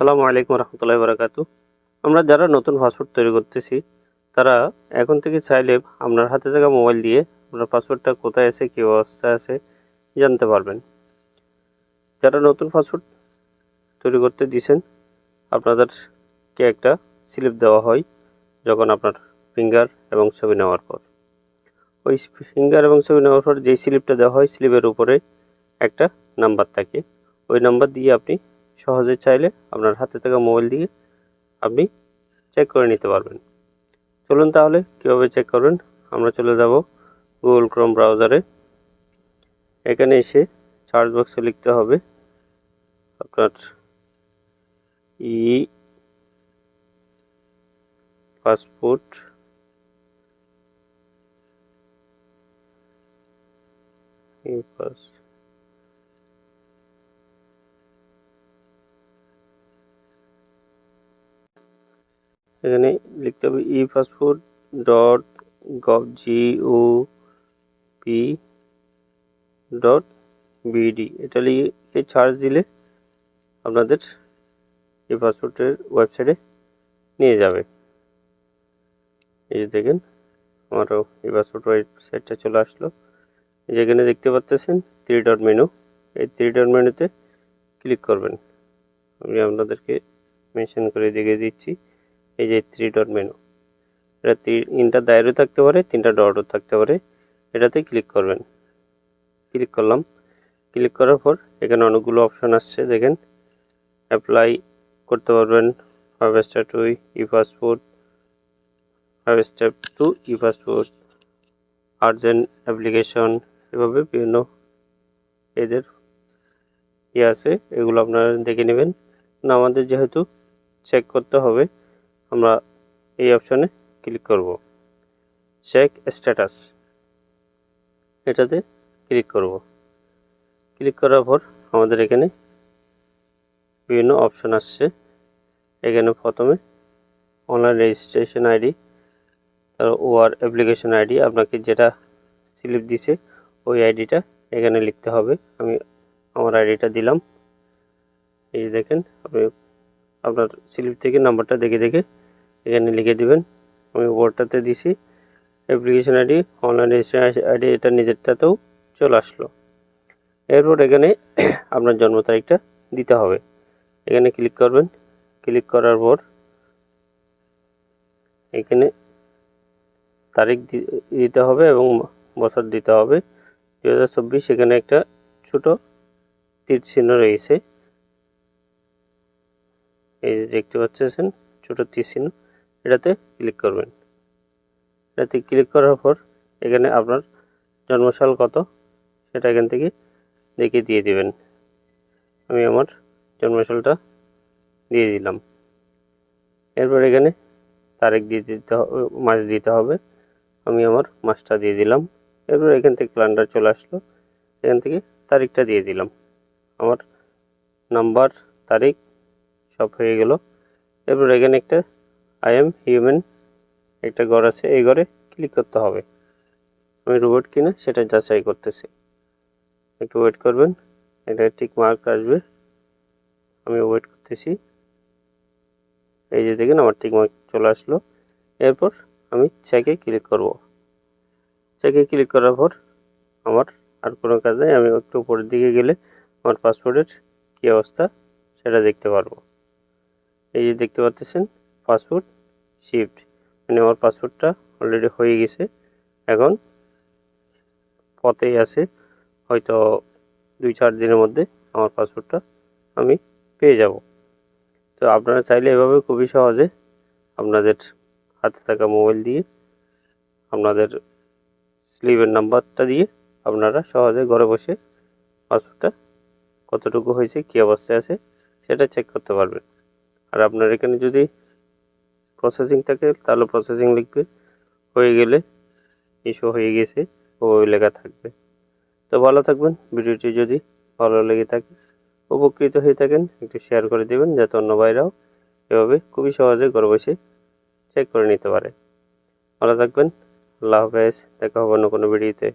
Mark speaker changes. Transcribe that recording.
Speaker 1: সালামু আলাইকুম রহমতুল্লাহ বারাকাতু। আমরা যারা নতুন পাসওয়ার্ড তৈরি করতেছি, তারা এখন থেকে চাইলে আপনার হাতে থাকা মোবাইল দিয়ে আপনার পাসওয়ার্ডটা কোথায় আছে, কী অবস্থায় আছে, জানতে পারবেন। যারা নতুন পাসওয়ার্ড তৈরি করতে দিছেন আপনাদেরকে একটা স্লিপ দেওয়া হয় যখন আপনার ফিঙ্গার এবং ছবি নেওয়ার পর। ওই ফিঙ্গার এবং ছবি নেওয়ার পর যেই স্লিপটা দেওয়া হয় স্লিপের উপরে একটা নাম্বার থাকে। ওই নাম্বার দিয়ে আপনি সহজে চাইলে আপনার হাতে থাকা মোবাইল দিয়ে আপনি চেক করে নিতে পারবেন। চলুন তাহলে কীভাবে চেক করবেন? আমরা চলে যাব গুগল ক্রোম ব্রাউজারে এখানে এসে সার্চ বক্সে লিখতে হবে আপনার ই পাসপোর্ট ই পাস এখানে লিখতে হবে e passport dot gov Jio P dot BD এটা লিখে চার্জ দিলে আপনাদের এই পাসপোর্টের ওয়েবসাইটে নিয়ে যাবে। এই যে দেখেন, আমারও এই পাসপোর্ট ওয়েবসাইটটা চলে আসলো। যেখানে দেখতে পাচ্তেছেন থ্রি ডট মেনু এই থ্রি ডট মেনুতে ক্লিক করবেন। আমি আপনাদেরকে মেনশন করে দেখিয়ে দিচ্ছি। এই যে থ্রি ডট মেনু এটা তিনটা দায়েরও থাকতে পারে, তিনটা ডটও থাকতে পারে। এটাতে ক্লিক করবেন। ক্লিক করলাম। ক্লিক করার পর এখানে অনেকগুলো অপশান আসছে, দেখেন। অ্যাপ্লাই করতে পারবেন। Five star to e passport five step to e passport urgent application এভাবে বিভিন্ন এদের ইয়ে আছে, এগুলো আপনারা দেখে নেবেন। না, আমাদের যেহেতু চেক করতে হবে আমরা এই অপশানে ক্লিক করব। চেক স্ট্যাটাস এটাতে ক্লিক করব। ক্লিক করার পর আমাদের এখানে বিভিন্ন অপশান আসছে। এখানে প্রথমে অনলাইন রেজিস্ট্রেশন আইডি তার ওয়ার অ্যাপ্লিকেশন আইডি আপনাকে যেটা স্লিপ দিছে ওই আইডিটা এখানে লিখতে হবে। আমি আমার আইডিটা দিলাম। এই দেখেন আপনি আপনার স্লিপ থেকে নাম্বারটা দেখে দেখে এখানে লিখে দিবেন। আমি ওয়ার্ডটাতে দিছি। Application ID online registration ID এটা নিজেরটাতেও চলে আসলো। এরপর এখানে আপনার জন্ম তারিখটা দিতে হবে। এখানে ক্লিক করবেন। ক্লিক করার পর এখানে তারিখ দিতে হবে এবং বছর দিতে হবে। দু হাজার চব্বিশ এখানে একটা ছোটো তীর চিহ্ন রয়েছে। এই যে দেখতে পাচ্ছেন, ছোটো তীর চিহ্ন। এটাতে ক্লিক করবেন। এটাতে ক্লিক করার পর এখানে আপনার জন্মসাল কত, সেটা এখান থেকে দেখে দিয়ে দিবেন। আমি আমার জন্মসালটা দিয়ে দিলাম। এরপর এখানে তারিখ দিয়ে দিতে হবে মাস দিতে হবে। আমি আমার মাসটা দিয়ে দিলাম। এরপর এখান থেকে ক্যালেন্ডার চলে আসলো। এখান থেকে তারিখটা দিয়ে দিলাম। আমার নাম্বার তারিখ সব হয়ে গেল। এরপর এখানে একটা আই এম হিউম্যান একটা ঘর আছে, এই ঘরে ক্লিক করতে হবে। আমি রোবট কিনা সেটা যাচাই করতেছি। একটু ওয়েট করবেন এটা ঠিক মার্ক আসবে। আমি ওয়েট করতেছি। এই যে দেখেন আমার ঠিক মার্ক চলে আসলো। এরপর আমি চেকে ক্লিক করব। চেকে ক্লিক করার পর আমার আর কোনো কাজ নেই, আমি একটু উপরের দিকে গেলে আমার পাসপোর্টের কী অবস্থা সেটা দেখতে পারব। এই যে দেখতে পাচ্ছেন পাসপোর্ট শিফট মানে আমার পাসপোর্টটা অলরেডি হয়ে গেছে। এখন পথেই আছে, হয়তো দুই চার দিনের মধ্যে আমার পাসপোর্টটা আমি পেয়ে যাব। তো আপনারা চাইলে এভাবে খুবই সহজে আপনাদের হাতে থাকা মোবাইল দিয়ে, আপনাদের স্লিপের নাম্বারটা দিয়ে আপনারা সহজে ঘরে বসে পাসপোর্টটা কতটুকু হয়েছে, কী অবস্থায় আছে, সেটা চেক করতে পারবেন। আর আপনার এখানে যদি প্রসেসিং থাকে, তাহলে প্রসেসিং লিখবে। হয়ে গেলে ইস্যু হয়ে গেছে ওই লেখা থাকবে। তো ভালো থাকবেন, ভিডিওটি যদি ভালো লেগে থাকে, উপকৃত হয়ে থাকেন, একটু শেয়ার করে দেবেন, যাতে অন্য ভাইরাও এভাবে খুবই সহজে ঘরে বসে চেক করে নিতে পারে। ভালো থাকবেন, আল্লাহ হাফেজ, দেখা হবে অন্য কোনো ভিডিওতে।